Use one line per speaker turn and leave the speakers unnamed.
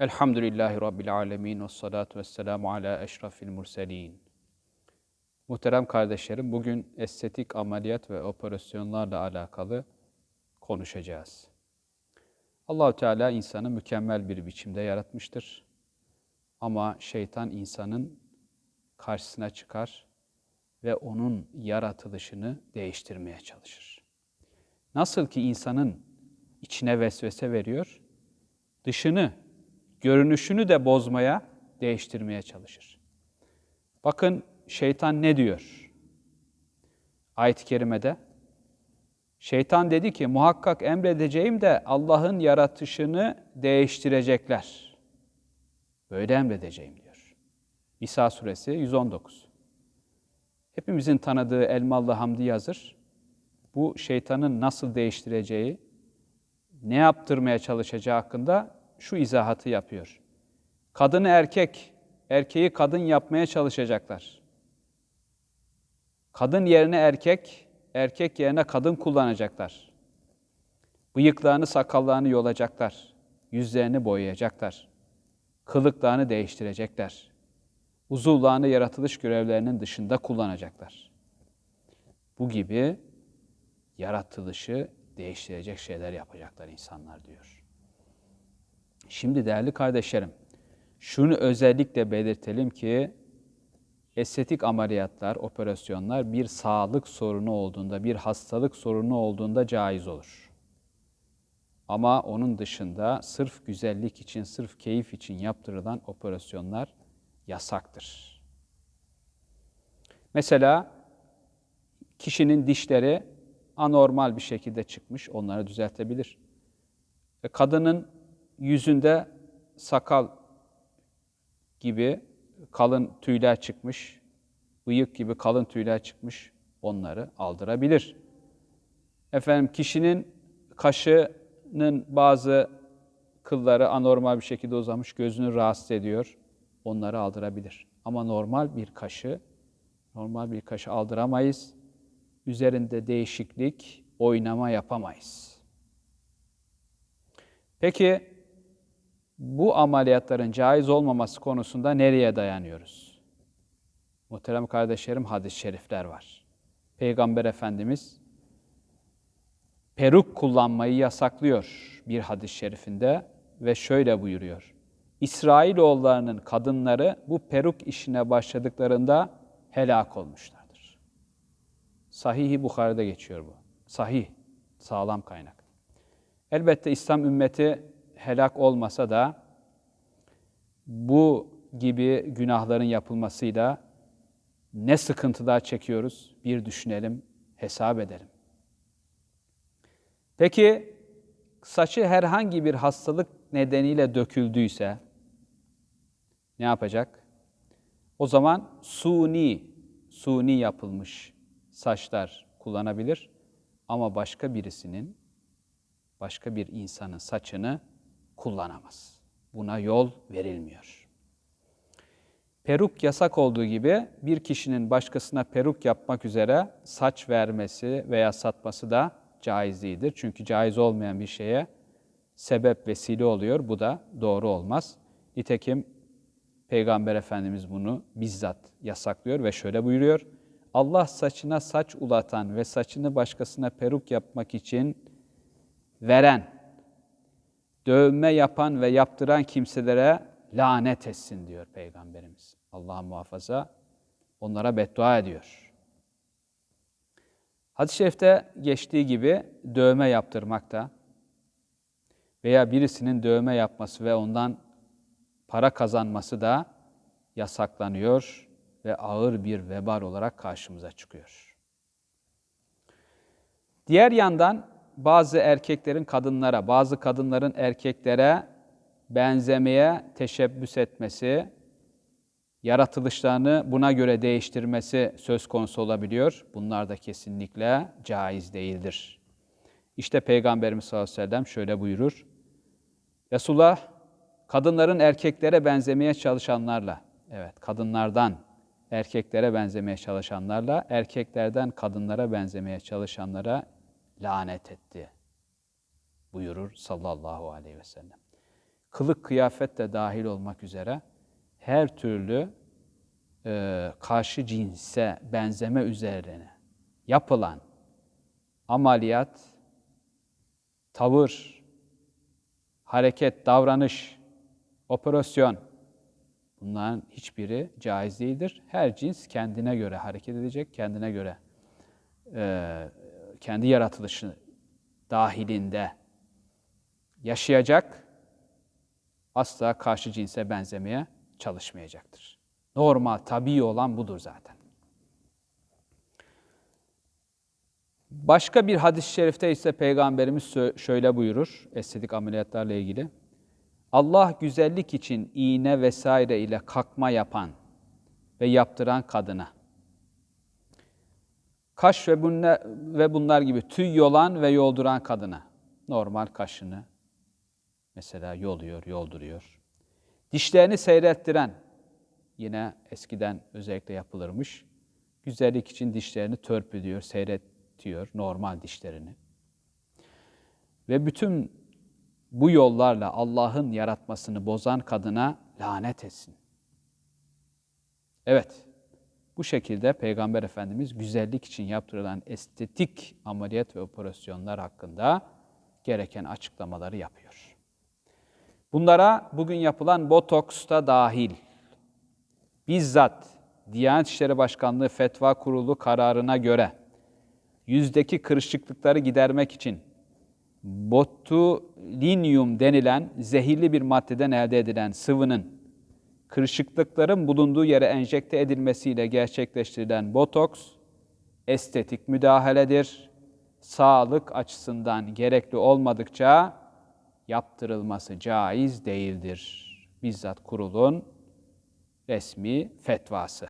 Elhamdülillahi Rabbil Alemin ve salatu ve selamu ala eşrafil murselin. Muhterem kardeşlerim, bugün estetik ameliyat ve operasyonlarla alakalı konuşacağız. Allahu Teala insanı mükemmel bir biçimde yaratmıştır. Ama şeytan insanın karşısına çıkar ve onun yaratılışını değiştirmeye çalışır. Nasıl ki insanın içine vesvese veriyor, dışını görünüşünü de bozmaya, değiştirmeye çalışır. Bakın şeytan ne diyor? Ayet-i kerimede şeytan dedi ki muhakkak emredeceğim de Allah'ın yaratışını değiştirecekler. Böyle emredeceğim diyor. İsa suresi 119. Hepimizin tanıdığı Elmalı Hamdi yazır. Bu şeytanın nasıl değiştireceği, ne yaptırmaya çalışacağı hakkında şu izahatı yapıyor. Kadını erkek, erkeği kadın yapmaya çalışacaklar. Kadın yerine erkek, erkek yerine kadın kullanacaklar. Bıyıklarını, sakallarını yolacaklar. Yüzlerini boyayacaklar. Kılıklarını değiştirecekler. Uzuvlarını yaratılış görevlerinin dışında kullanacaklar. Bu gibi yaratılışı değiştirecek şeyler yapacaklar insanlar diyor. Şimdi değerli kardeşlerim, şunu özellikle belirtelim ki estetik ameliyatlar, operasyonlar bir sağlık sorunu olduğunda, bir hastalık sorunu olduğunda caiz olur. Ama onun dışında sırf güzellik için, sırf keyif için yaptırılan operasyonlar yasaktır. Mesela kişinin dişleri anormal bir şekilde çıkmış, onları düzeltebilir. E, kadının yüzünde sakal gibi kalın tüyler çıkmış, bıyık gibi kalın tüyler çıkmış, onları aldırabilir. Efendim kişinin kaşının bazı kılları anormal bir şekilde uzamış, gözünü rahatsız ediyor, onları aldırabilir. Ama normal bir kaşı, normal bir kaşı aldıramayız. Üzerinde değişiklik, oynama yapamayız. Peki bu ameliyatların caiz olmaması konusunda nereye dayanıyoruz? Muhterem kardeşlerim hadis-i şerifler var. Peygamber Efendimiz peruk kullanmayı yasaklıyor bir hadis-i şerifinde ve şöyle buyuruyor. İsrailoğullarının kadınları bu peruk işine başladıklarında helak olmuşlardır. Sahih-i Bukhari'de geçiyor bu. Sahih, sağlam kaynak. Elbette İslam ümmeti helak olmasa da bu gibi günahların yapılmasıyla ne sıkıntılar çekiyoruz bir düşünelim, hesap edelim. Peki saçı herhangi bir hastalık nedeniyle döküldüyse ne yapacak? O zaman suni, suni yapılmış saçlar kullanabilir ama başka birisinin, başka bir insanın saçını kullanamaz. Buna yol verilmiyor. Peruk yasak olduğu gibi bir kişinin başkasına peruk yapmak üzere saç vermesi veya satması da caiz değildir. Çünkü caiz olmayan bir şeye sebep vesile oluyor. Bu da doğru olmaz. Nitekim Peygamber Efendimiz bunu bizzat yasaklıyor ve şöyle buyuruyor. Allah saçına saç ulatan ve saçını başkasına peruk yapmak için veren, dövme yapan ve yaptıran kimselere lanet etsin diyor Peygamberimiz. Allah muhafaza onlara beddua ediyor. Hadis-i şerifte geçtiği gibi dövme yaptırmak da veya birisinin dövme yapması ve ondan para kazanması da yasaklanıyor ve ağır bir vebal olarak karşımıza çıkıyor. Diğer yandan bazı erkeklerin kadınlara, bazı kadınların erkeklere benzemeye teşebbüs etmesi, yaratılışlarını buna göre değiştirmesi söz konusu olabiliyor. Bunlar da kesinlikle caiz değildir. İşte Peygamberimiz sallallahu aleyhi ve sellem şöyle buyurur. Resulullah kadınların erkeklere benzemeye çalışanlarla, evet kadınlardan erkeklere benzemeye çalışanlarla, erkeklerden kadınlara benzemeye çalışanlara lanet etti buyurur sallallahu aleyhi ve sellem. kılık kıyafet de dahil olmak üzere her türlü e, karşı cinse benzeme üzerine yapılan ameliyat, tavır, hareket, davranış, operasyon bunların hiçbiri caiz değildir. Her cins kendine göre hareket edecek, kendine göre e, kendi yaratılışı dahilinde yaşayacak, asla karşı cinse benzemeye çalışmayacaktır. Normal, tabii olan budur zaten. Başka bir hadis-i şerifte ise Peygamberimiz şöyle buyurur estetik ameliyatlarla ilgili. Allah güzellik için iğne vesaire ile kakma yapan ve yaptıran kadına, kaş ve bunlar, ve bunlar gibi tüy yolan ve yolduran kadına, normal kaşını mesela yoluyor, yolduruyor. Dişlerini seyrettiren, yine eskiden özellikle yapılırmış. Güzellik için dişlerini törpülüyor, seyretiyor normal dişlerini. Ve bütün bu yollarla Allah'ın yaratmasını bozan kadına lanet etsin. Evet, bu şekilde Peygamber Efendimiz güzellik için yaptırılan estetik ameliyat ve operasyonlar hakkında gereken açıklamaları yapıyor. Bunlara bugün yapılan botoks da dahil. Bizzat Diyanet İşleri Başkanlığı Fetva Kurulu kararına göre yüzdeki kırışıklıkları gidermek için botulinyum denilen zehirli bir maddeden elde edilen sıvının kırışıklıkların bulunduğu yere enjekte edilmesiyle gerçekleştirilen botoks estetik müdahaledir. Sağlık açısından gerekli olmadıkça yaptırılması caiz değildir. Bizzat kurulun resmi fetvası.